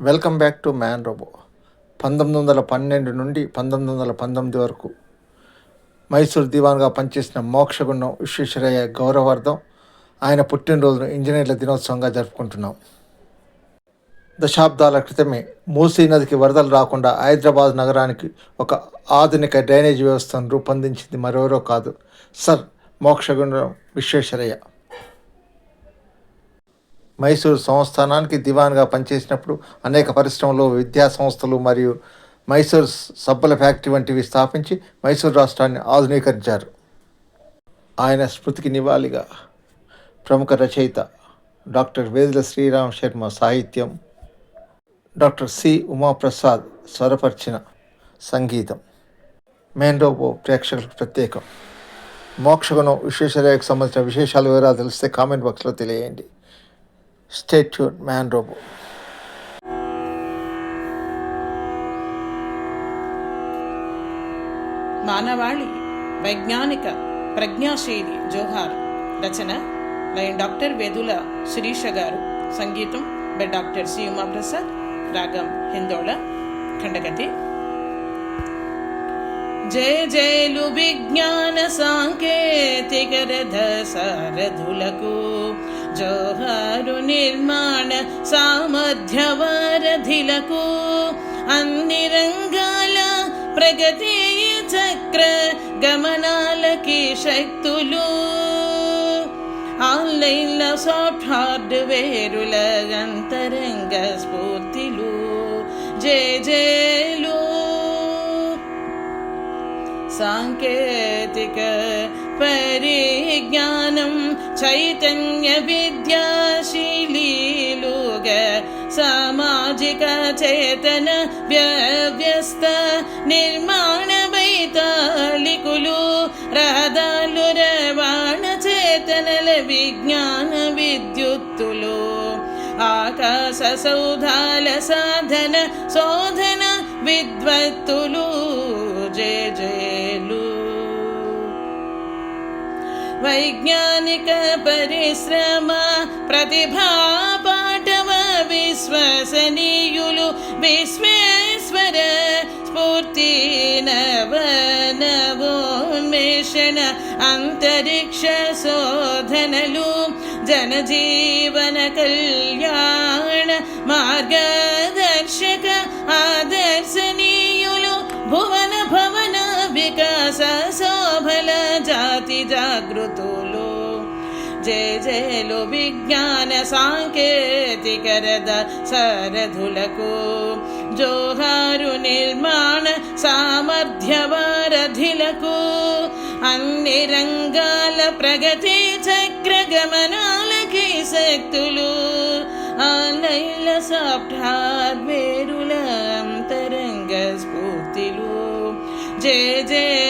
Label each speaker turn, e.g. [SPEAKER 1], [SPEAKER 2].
[SPEAKER 1] Welcome back to man robo పంతొమ్మిది వందల పన్నెండు నుండి పంతొమ్మిది వందల పంతొమ్మిది వరకు మైసూర్ దివాన్గా పనిచేసిన మోక్షగుండం విశ్వేశ్వరయ్య గౌరవార్థం ఆయన పుట్టినరోజును ఇంజనీర్ల దినోత్సవంగా జరుపుకుంటున్నాం. దశాబ్దాల క్రితమే మూసీ నదికి వరదలు రాకుండా హైదరాబాద్ నగరానికి ఒక ఆధునిక డ్రైనేజ్ వ్యవస్థను రూపొందించింది మరెవరో కాదు సర్ మోక్షగుండం విశ్వేశ్వరయ్య. మైసూరు సంస్థానానికి దివాన్గా పనిచేసినప్పుడు అనేక పరిశ్రమలు విద్యా సంస్థలు మరియు మైసూర్ సబ్బుల ఫ్యాక్టరీ వంటివి స్థాపించి మైసూరు రాష్ట్రాన్ని ఆధునీకరించారు. ఆయన స్మృతికి నివాళిగా ప్రముఖ రచయిత డాక్టర్ వేదుల శ్రీరామ్ శర్మ సాహిత్యం డాక్టర్ సి ఉమాప్రసాద్ స్వరపరిచిన సంగీతం. మేండోబో ప్రేక్షకులకు ప్రత్యేకం. మోక్షగుణం విశ్వేశ్వరయ్యకు సంబంధించిన విశేషాల వివరాలు తెలిస్తే కామెంట్ బాక్స్లో తెలియజేయండి. స్టేట్ మ్యాన్ రోబో
[SPEAKER 2] మానవాళి వైజ్ఞానిక ప్రజ్ఞాశైలి జోహార్. రచన లైన్ డాక్టర్ వేదుల శిరీష గారు. సంగీతం బై డాక్టర్ సి ఉమాప్రసాద్ రాగం హిందోళ. ఖండగతి. జయ జయలు విజ్ఞాన సాంకేతిక రథ సారథులకు జోహారు నిర్మాణ సామర్థ్యవారధిలకు అన్ని రంగాల ప్రగతి చక్ర గమనాలకి శక్తులు. ఆన్లైన్ల సాఫ్ట్ హార్డ్వేరుల అంతరంగ స్ఫూర్తిలు. జే జే సాంకేతిక పరిజ్ఞానం చైతన్య విద్యాశీలీలుగ సామాజిక చేతన వ్యవస్థ నిర్మాణ వైతాళికులు రహదాలు రవాణ చేతనల విజ్ఞాన విద్యుత్తులు ఆకాశ సౌధాల సాధన శోధన విద్వత్తులు వైజ్ఞానిక పరిశ్రమ ప్రతిభా పాఠవ విశ్వసనీయులు విశ్వేశ్వర స్ఫూర్తి నవ నవోన్మేషణ అంతరిక్ష శోధనలు జనజీవన కళ్యాణ మార్గదర్శక ఆదర్శనీయులు భువన భవన వికాస శోభల జాతి జాగృతులు. జయ జయలు విజ్ఞాన సాంకేతిక రథ సరధులకు జోహారు నిర్మాణ సామర్థ్యవారధిలకు అన్ని రంగాల ప్రగతి చక్ర గమనాలకి శక్తులు. ఆన్లైన్ల సాఫ్ట్వేరుల వేరుల అంతరంగ స్ఫూర్తిలు. జయ జయ